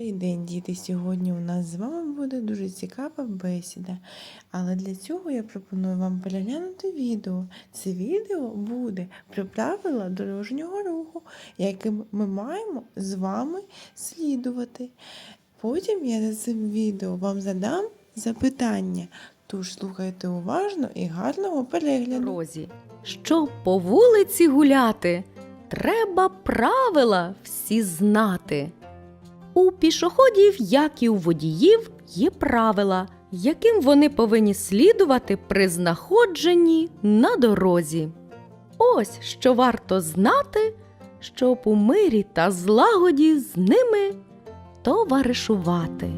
Добрий день, діти! Сьогодні у нас з вами буде дуже цікава бесіда. Але для цього я пропоную вам переглянути відео. Це відео буде про правила дорожнього руху, яким ми маємо з вами слідувати. Потім я за цим відео вам задам запитання. Тож слухайте уважно і гарного перегляду. дорозі. Щоб по вулиці гуляти, треба правила всі знати. У пішоходів, як і у водіїв, є правила, яким вони повинні слідувати при знаходженні на дорозі. Ось що варто знати, щоб у мирі та злагоді з ними товаришувати.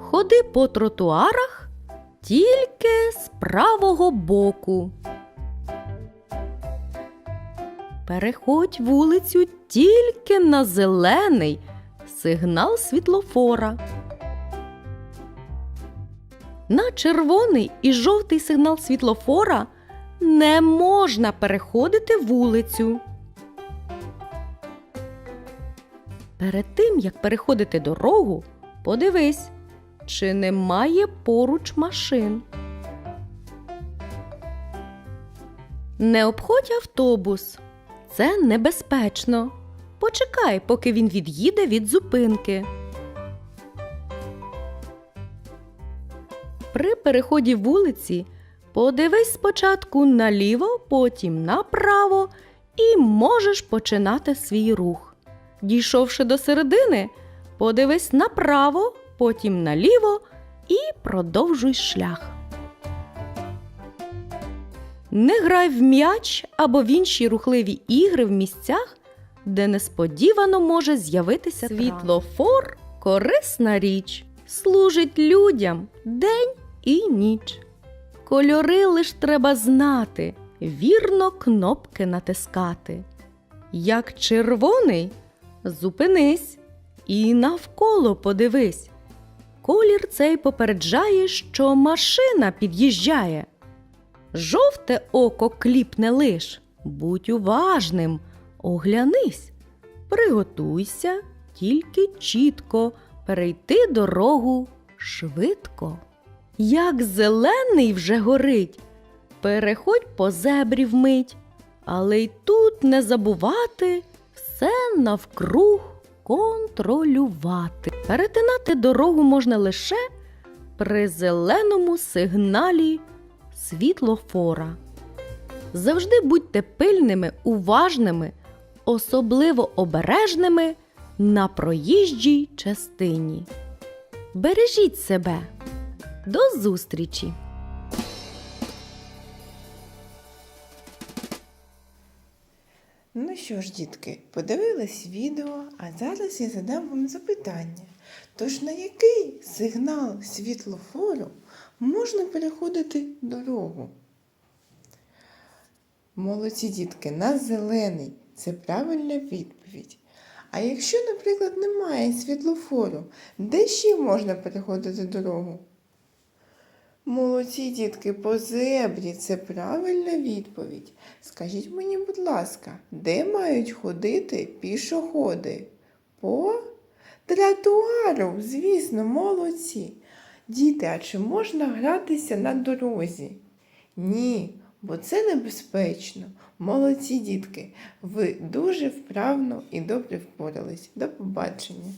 Ходи по тротуарах тільки з правого боку. Переходь вулицю тільки на зелений сигнал світлофора. На червоний і жовтий сигнал світлофора не можна переходити вулицю. Перед тим, як переходити дорогу, подивись, чи немає поруч машин. Не обходь автобус. Це небезпечно. Почекай, поки він від'їде від зупинки. При переході вулиці подивись спочатку наліво, потім направо і можеш починати свій рух. Дійшовши до середини, подивись направо, потім наліво і продовжуй шлях. Не грай в м'яч або в інші рухливі ігри в місцях, де несподівано може з'явитися світлофор корисна річ, служить людям день і ніч. Кольори лиш треба знати, вірно кнопки натискати. Як червоний, зупинись і навколо подивись. Колір цей попереджає, що машина під'їжджає. Жовте око кліпне лиш, будь уважним, оглянись, приготуйся тільки чітко. Перейти дорогу швидко. Як зелений вже горить, переходь по зебрі вмить, але й тут не забувати все навкруг контролювати. Перетинати дорогу можна лише при зеленому сигналі світлофора. Завжди будьте пильними, уважними, особливо обережними на проїжджій частині. Бережіть себе. До зустрічі! Ну що ж, дітки, подивились відео, а зараз я задам вам запитання. Тож на який сигнал світлофору можна переходити дорогу? Молодці дітки, на зелений це правильна відповідь. А якщо, наприклад, немає світлофору, де ще можна переходити дорогу? Молодці дітки, по зебрі це правильна відповідь. Скажіть мені, будь ласка, де мають ходити пішоходи? По тротуару, звісно, молодці. Діти, а чи можна гратися на дорозі? Ні, бо це небезпечно. Молодці дітки, ви дуже вправно і добре впорались. До побачення.